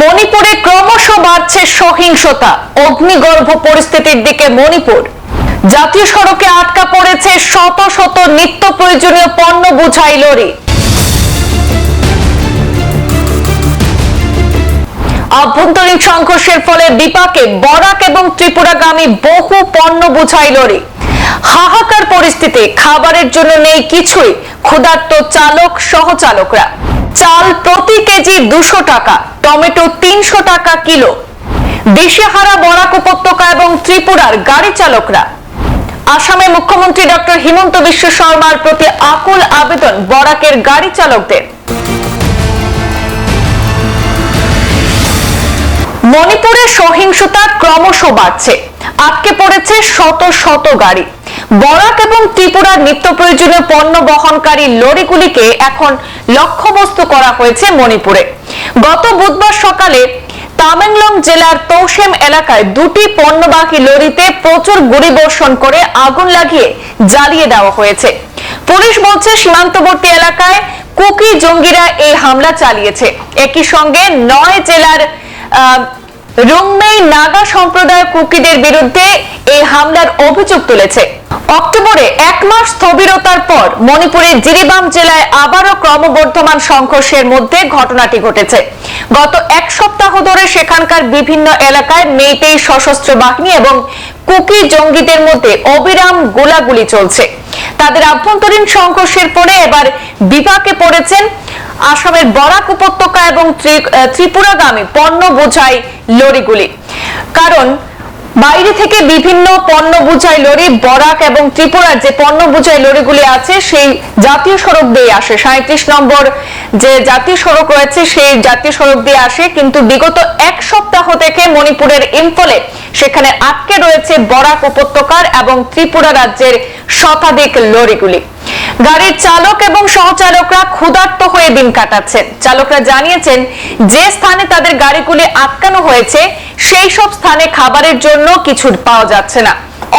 মণিপুরে ক্রমশ বাড়ছে সহিংসতা, অগ্নিগর্ভ পরিস্থিতির দিকে মণিপুর। জাতীয় সড়কে আটকা পড়েছে শত শত নিত্য প্রয়োজনীয় পণ্য বোঝাই লরি। আভ্যন্তরীণ সংঘর্ষের ফলে বিপাকে বরাক এবং ত্রিপুরাগামী বহু পণ্য বোঝাই লরি। হাহাকার পরিস্থিতি, খাবারের জন্য নেই কিছুই, ক্ষুধার্ত চালক সহ চালকরা চাল প্রতি কেজি দুশো টাকা, টমেটো তিনশো টাকা কিলো। দিশেহারা বরাক উপত্যকা এবং ত্রিপুরার গাড়ি চালকরা। আসামে মুখ্যমন্ত্রী ডক্টর হিমন্ত বিশ্ব শর্মার প্রতি আকুল আবেদন বরাকের গাড়ি চালকদের। মণিপুরে সহিংসতা ক্রমশ বাড়ছে। আটকে পড়েছে শত শত গাড়ি। বরাক এবং ত্রিপুরার নিত্য প্রয়োজনীয় পণ্য বহনকারী লরিগুলিকে এখন লক্ষ্যবস্তু করা হয়েছে মণিপুরে। গত বুধবার সকালে তামেংলং জেলার তৌসেম এলাকায় দুটি পণ্যবাহী লরিতে প্রচুর গুড়ি বর্ষণ করে আগুন লাগিয়ে জ্বালিয়ে দেওয়া হয়েছে। পুলিশ বলছে, সীমান্তবর্তী এলাকায় কুকি জঙ্গিরা এই হামলা চালিয়েছে। একই সঙ্গে নয় জেলার রুংমেই নাগা সম্প্রদায় কুকিদের বিরুদ্ধে হামলার অভিযোগ তুলেছে। অক্টোবরে এক মাস স্থবিরতার পর মণিপুরের জিরিবাম জেলায় আবারও ক্রমবর্ধমান সংঘর্ষের মধ্যে ঘটনাটি ঘটেছে। গত এক সপ্তাহ ধরে সেখানকার বিভিন্ন এলাকায় মেইতেই সশস্ত্র বাহিনী এবং কুকি জঙ্গিদের মধ্যে অবিরাম গোলাগুলি চলছে। তাদের আভ্যন্তরীণ সংঘর্ষের পরে এবার বিপাকে পড়েছেন আসামের বরাক উপত্যকা এবং ত্রি- ত্রিপুরাগামী পণ্য বোঝাই লরিগুলি। কারণ বাইরে থেকে বিভিন্ন পণ্য বোঝাই লরি, বরাক এবং ত্রিপুরার যে পণ্য বোঝাই লরিগুলি আছে, সেই জাতীয় সড়ক দিয়ে আসে। সাঁত্রিশ নম্বর যে জাতীয় সড়ক রয়েছে, সেই জাতীয় সড়ক দিয়ে আসে। কিন্তু বিগত এক সপ্তাহ থেকে মণিপুরের ইম্ফলে সেখানে আটকে রয়েছে বরাক উপত্যকার এবং ত্রিপুরা রাজ্যের শতাধিক লরিগুলি। গাড়ির চালক এবং সহচালকরা ক্ষুধার্ত হয়ে দিন কাটাচ্ছেন চালকরা জানিয়েছেন, যে স্থানে তাদের গাড়িগুলি আটকানো হয়েছে, সেই সব স্থানে খাবারের জন্য কিছু পাওয়া যাচ্ছে না।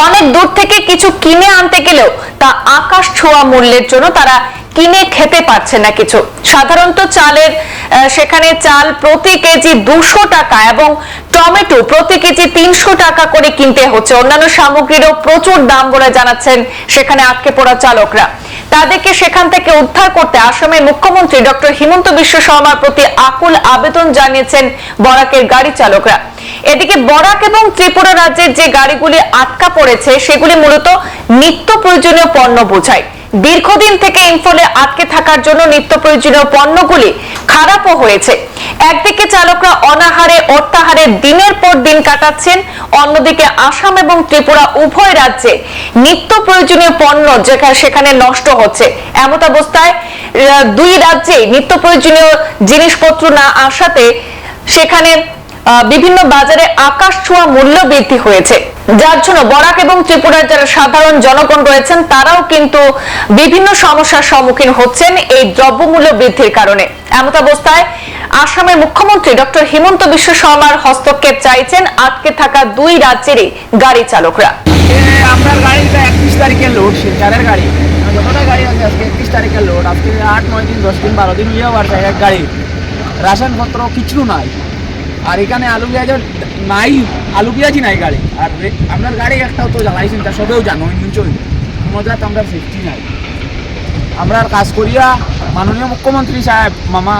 অনেক দূর থেকে কিছু কিনে আনতে গেলেও তা আকাশ ছোঁয়া মূল্যের জন্য তারা কিনে খেতে পারছে না কিছু। সাধারণত চালের সেখানে চাল প্রতি কেজি দুশো টাকা এবং টমেটো প্রতি কেজি তিনশো টাকা করে কিনতে হচ্ছে। অন্যান্য সামগ্রীরও প্রচুর দাম বলে জানাচ্ছেন সেখানে আটকে পড়া চালকরা। তাদেরকে সেখান থেকে উদ্ধার করতে আসামের মুখ্যমন্ত্রী ডক্টর হিমন্ত বিশ্ব শর্মার প্রতি আকুল আবেদন জানিয়েছেন বরাকের গাড়ি চালকরা। এদিকে বরাক এবং ত্রিপুরা রাজ্যের যে গাড়িগুলি আটকা পড়েছে, সেগুলি মূলত নিত্য প্রয়োজনীয় পণ্য বোঝায়। দীর্ঘদিন থেকে ইম্ফলে আটকে থাকার জন্য নিত্য প্রয়োজনীয় পণ্যগুলি খারাপও হয়েছে। একদিকে চালকরা অনাহারে অর্থাহারে দিনের পর দিন কাটাচ্ছেন। অন্যদিকে আসাম এবং ত্রিপুরা উভয় রাজ্যে নিত্য প্রয়োজনীয় পণ্য যেখানে সেখানে নষ্ট হচ্ছে। এমত অবস্থায় দুই রাজ্যে নিত্য প্রয়োজনীয় জিনিসপত্র না আসাতে সেখানে বিভিন্ন বাজারে আকাশ ছোঁয়া মূল্য বৃদ্ধি হয়েছে। যার জন্য বরাক এবং ত্রিপুরার যারা সাধারণ জনগণ রয়েছেন, তারাও কিন্তু বিভিন্ন সমস্যার সম্মুখীন হচ্ছেন এই দ্রব্যমূল্য বৃদ্ধির কারণে। এমত অবস্থায় আসামের মুখ্যমন্ত্রী ডক্টর হিমন্ত বিশ্ব শর্মার হস্তক্ষেপ চাইছেন আটকে থাকা দুই রাজ্যেরই গাড়ি চালকরা। আপনার গাড়িটা একত্রিশ তারিখে লোড শিলচারের গাড়ি। যতটা গাড়ি আছে আজকে একত্রিশ তারিখে লোড আজকে আট, নয় দিন, দশ দিন, বারো দিন ইয়ে গাড়ি রাশনপত্র কিছু নাই। আর এখানে আলু পেঁয়াজ নাই আলু পেঁয়াজই নাই গাড়ি। আর আপনার গাড়ি একটাও তো জ্বালাইছেন তা সবেও জানো নিশ্চয়ই মজাত আমরা সেফটি নাই। আমরা আর কাজ করিয়া মাননীয় মুখ্যমন্ত্রী সাহেব মামা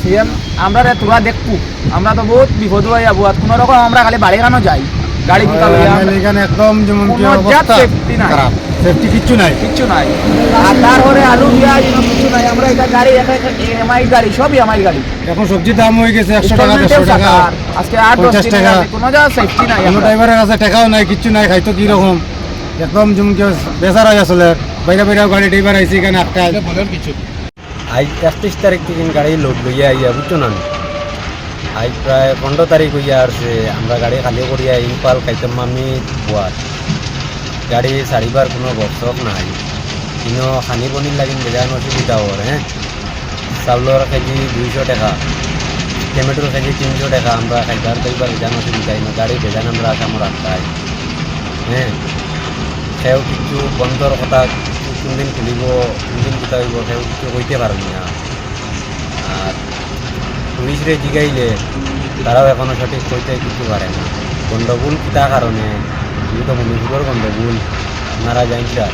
সিএম আমরা রে তোরা দেখব। আমরা তো বহুত বিপদ হয়ে যাব আর কোনো রকম আমরা খালি বাড়ি কেন যাই? গাড়ি এখানে একদম যেমন কি অবস্থা? safety নাই। সেফটি কিচ্ছু নাই। কিচ্ছু নাই। আর তারপরে আলু পেঁয়াজ কিছু নাই। আমরা এটা গাড়ি এমআই গাড়ি সব এমআই গাড়ি। এখন সবজির দাম হয়ে গেছে একশো টাকা দেড়শো টাকা। আজকে আট দশ পঞ্চাশ টাকা। কোনো জায়গা সেফটি নাই কোনো। ড্রাইভারের কাছে টাকাও নাই কিচ্ছু নাই খাইতো কি রকম একদম যেমন কি বেচার হয়ে আসলে। বাইরে বাইরে গাড়ি ড্রাইভার আইসি এখানে একটা? আজ একত্রিশ তারিখ থেকে গাড়ি লোড লইয়া আইয়া বুঝছ না? আজ প্রায় পনেরো তারিখ হইয়া আসছে আমরা গাড়ি খালি করিয়া ইম্পাল খাইতাম আমি পোয়ার গাড়ি সারিবার কোনো বর্ষক নাই। কিন্তু খানি পনির লাগিন বেজান অসুবিধা হর হ্যাঁ চাউলের কেজি দুইশো টাকা টমেটোর কেজি তিনশো টাকা আমরা খাইবার খাইবার বেজান অসুবিধা না গাড়ি বেজান আমরা আসামর আটকাই হ্যাঁ সেও কিছু বন্ধর কথা কোনদিন খুলিব, কোনদিন কোথা সেও কিছু কইতে পারবি না। আর পুলিশরে জিগাইলে তারাও এখনও সঠিক কইতে কিছু পারে না। গণ্ডগোল কিতা কারণে যেহেতু মণিপুরের গণ্ডগোল আপনারা জানছেন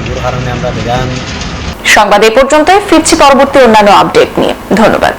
এগুলোর কারণে আমরা বেজান। সংবাদ এ পর্যন্তই, ফিরছি পরবর্তী অন্যান্য আপডেট নিয়ে। ধন্যবাদ।